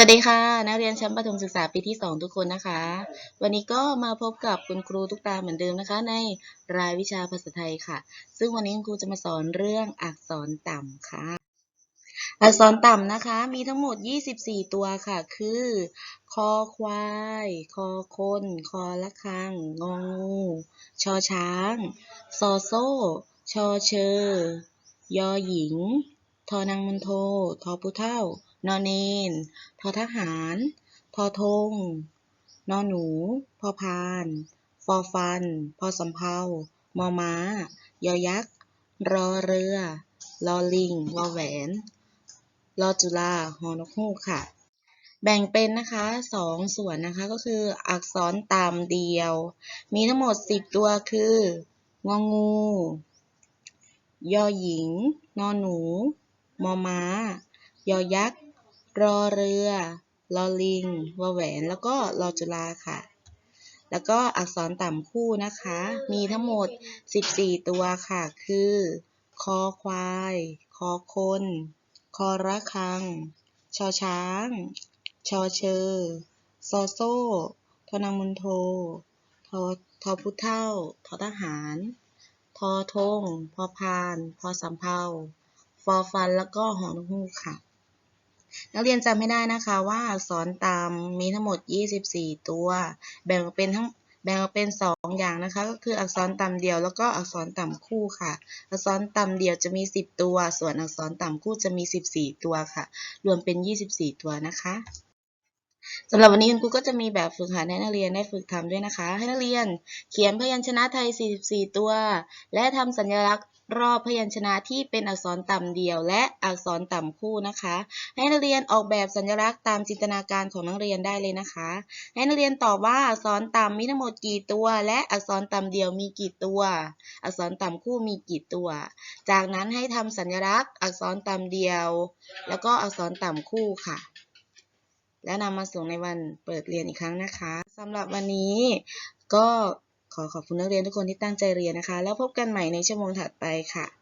วัสดีค่ะ นักเรียนชั้นประถมศึกษาปีที่ 2 ทุกคนนะคะ วันนี้ก็มาพบกับคุณครูทุกตาเหมือนเดิมนะคะ ในรายวิชาภาษาไทยค่ะ ซึ่งวันนี้คุณครูจะมาสอนเรื่องอักษรต่ำค่ะ อักษรต่ำนะคะ มีทั้งหมด 24 ตัวค่ะ คือ คอควาย คอคน คอละคัง งองูชอช้างซอโซ่ ชอเชอยอหญิง ทอนางมนโท ทอผู้เท่า นอเนนทอทหาร ทอทง นอหนู พอพาน ฟอฟัน พอสำเภามอม้า ยอยักษ์ รอเรือ ลอลิง วอแหวนรอจุฬาฮอนกฮูกค่ะ แบ่งเป็นนะคะสองส่วนนะคะก็คืออักษรตามเดียว มีทั้งหมด10ตัวคืององู ยอหญิง นอหนู มอม้า ยอยักษ์ รอเรือลอลิงวอแหวน แล้วก็รอจุฬาค่ะ แล้วก็อักษรต่ำคู่นะคะ มีทั้งหมด 14 ตัวค่ะ คือ คอควาย คอคน คอระคัง ชอช้าง ชอเชอ ซอโซ่ทนางมนโท ทอทอผู้เท่า ทอทหาร ทอทง พอพาน พอสำเภา ฟอฟัน แล้วก็หอนกฮูกค่ะ นักเรียนจำให้ได้นะคะว่าอักษรตามมีทั้งหมด 24 ตัว แบ่งออกเป็นทั้งแบ่งออกเป็น 2 อย่างนะคะ ก็คืออักษรต่ำเดียวแล้วก็อักษรต่ำคู่ค่ะ อักษรต่ำเดียวจะมี 10 ตัว ส่วนอักษรต่ำคู่จะมี 14 ตัวค่ะ รวมเป็น 24 ตัวนะคะสำหรับวันนี้คุณครูก็จะมีแบบฝึกหัดให้นักเรียนได้ฝึกทำด้วยนะคะ ให้นักเรียนเขียนพยัญชนะไทย 44 ตัว และทำสัญลักษณ์ รอบพยัญชนะที่เป็นอักษรต่ำเดียว และอักษรต่ำคู่นะคะ ให้นักเรียนออกแบบสัญลักษณ์ตามจินตนาการของนักเรียนได้เลยนะคะ ให้นักเรียนตอบว่าอักษรต่ำมีทั้งหมดกี่ตัว และอักษรต่ำเดียวมีกี่ตัว อักษรต่ำคู่มีกี่ตัว จากนั้นให้ทำสัญลักษณ์ อักษรต่ำเดียว แล้วก็อักษรต่ำคู่ค่ะและนำมาส่งในวันเปิดเรียนอีกครั้งนะคะสำหรับวันนี้ก็ ขอขอบคุณนักเรียนทุกคนที่ตั้งใจเรียนนะคะ แล้วพบกันใหม่ในชั่วโมงถัดไปค่ะ